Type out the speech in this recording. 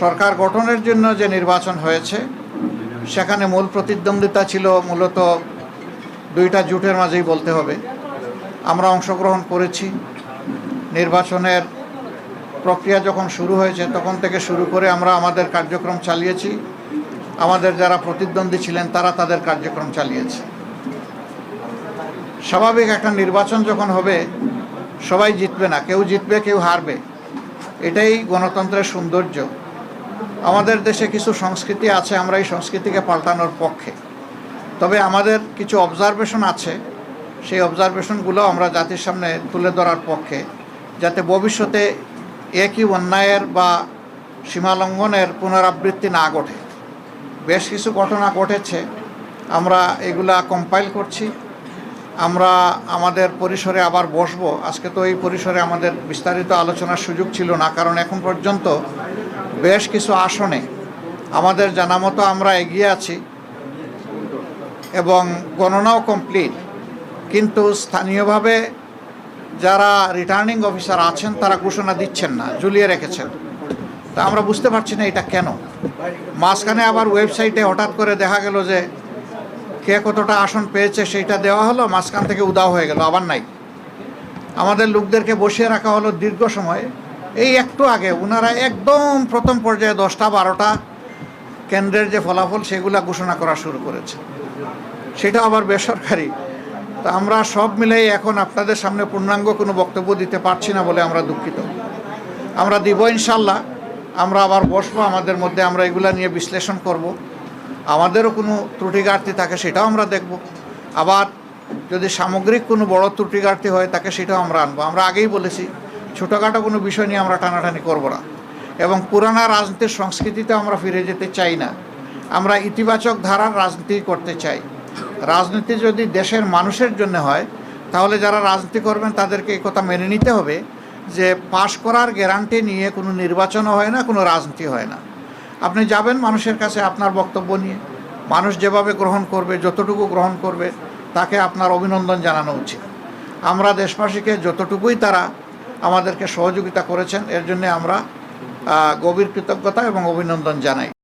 সরকার গঠনের জন্য যে নির্বাচন হয়েছে, সেখানে মূল প্রতিদ্বন্দ্বিতা ছিল মূলত দুইটা জোটের মাঝেই বলতে হবে। আমরা অংশগ্রহণ করেছি। নির্বাচনের প্রক্রিয়া যখন শুরু হয়েছে, তখন থেকে শুরু করে আমরা আমাদের কার্যক্রম চালিয়েছি। আমাদের যারা প্রতিদ্বন্দ্বী ছিলেন, তারা তাদের কার্যক্রম চালিয়েছে। স্বাভাবিক একটা নির্বাচন যখন হবে, সবাই জিতবে না, কেউ জিতবে, কেউ হারবে। এটাই গণতন্ত্রের সৌন্দর্য। আমাদের দেশে কিছু সংস্কৃতি আছে, আমরা এই সংস্কৃতিকে পাল্টানোর পক্ষে। তবে আমাদের কিছু অবজারভেশন আছে, সেই অবজারভেশনগুলো আমরা জাতির সামনে তুলে ধরার পক্ষে, যাতে ভবিষ্যতে একই অন্যায়ের বা সীমালঙ্ঘনের পুনরাবৃত্তি না ঘটে। বেশ কিছু ঘটনা ঘটেছে, আমরা এগুলা কম্পাইল করছি। আমরা আমাদের পরিসরে আবার বসবো। আজকে তো এই পরিসরে আমাদের বিস্তারিত আলোচনার সুযোগ ছিল না, কারণ এখন পর্যন্ত বেশ কিছু আসনে আমাদের জানা মতো আমরা এগিয়ে আছি এবং গণনাও কমপ্লিট কিন্তু স্থানীয়ভাবে যারা রিটার্নিং অফিসার আছেন, তারা ঘোষণা দিচ্ছেন না, ঝুলিয়ে রেখেছেন। তা আমরা বুঝতে পারছি না এটা কেন। মাঝখানে আবার ওয়েবসাইটে হঠাৎ করে দেখা গেল যে কে কতটা আসন পেয়েছে, সেইটা দেওয়া হলো, মাঝখান থেকে উদাও হয়ে গেল, আবার নাই। আমাদের লোকদেরকে বসিয়ে রাখা হলো দীর্ঘ সময়। এই একটু আগে ওনারা একদম প্রথম পর্যায়ে দশটা, বারোটা কেন্দ্রের যে ফলাফল, সেগুলা ঘোষণা করা শুরু করেছে। সেটা আবার বেসরকারি। তা আমরা সব মিলেই এখন আপনাদের সামনে পূর্ণাঙ্গ কোনো বক্তব্য দিতে পারছি না বলে আমরা দুঃখিত। আমরা দিব ইনশাল্লাহ। আমরা আবার বসবো আমাদের মধ্যে, আমরা এগুলা নিয়ে বিশ্লেষণ করব। আমাদেরও কোনো ত্রুটি ঘাটতি থাকে সেটাও আমরা দেখব। আবার যদি সামগ্রিক কোনো বড় ত্রুটি ঘাটতি হয়, তাকে সেটাও আমরা আনব। আমরা আগেই বলেছি ছোটোখাটো কোনো বিষয় নিয়ে আমরা টানাটানি করব না। এবং পুরানা রাজনীতির সংস্কৃতিতে আমরা ফিরে যেতে চাই না। আমরা ইতিবাচক ধারার রাজনীতি করতে চাই। রাজনীতি যদি দেশের মানুষের জন্য হয়, তাহলে যারা রাজনীতি করবেন তাদেরকে এই কথা মেনে নিতে হবে যে পাশ করার গ্যারান্টি নিয়ে কোনো নির্বাচনও হয় না, কোনো রাজনীতি হয় না। আপনি যাবেন মানুষের কাছে আপনার বক্তব্য নিয়ে। মানুষ যেভাবে গ্রহণ করবে, যতটুকু গ্রহণ করবে, তাকে আপনার অভিনন্দন জানানো উচিত। আমরা দেশবাসীকে যতটুকুই তারা আমাদেরকে সহযোগিতা করেছেন। এর জন্য আমরা গভীর কৃতজ্ঞতা এবং অভিনন্দন জানাই।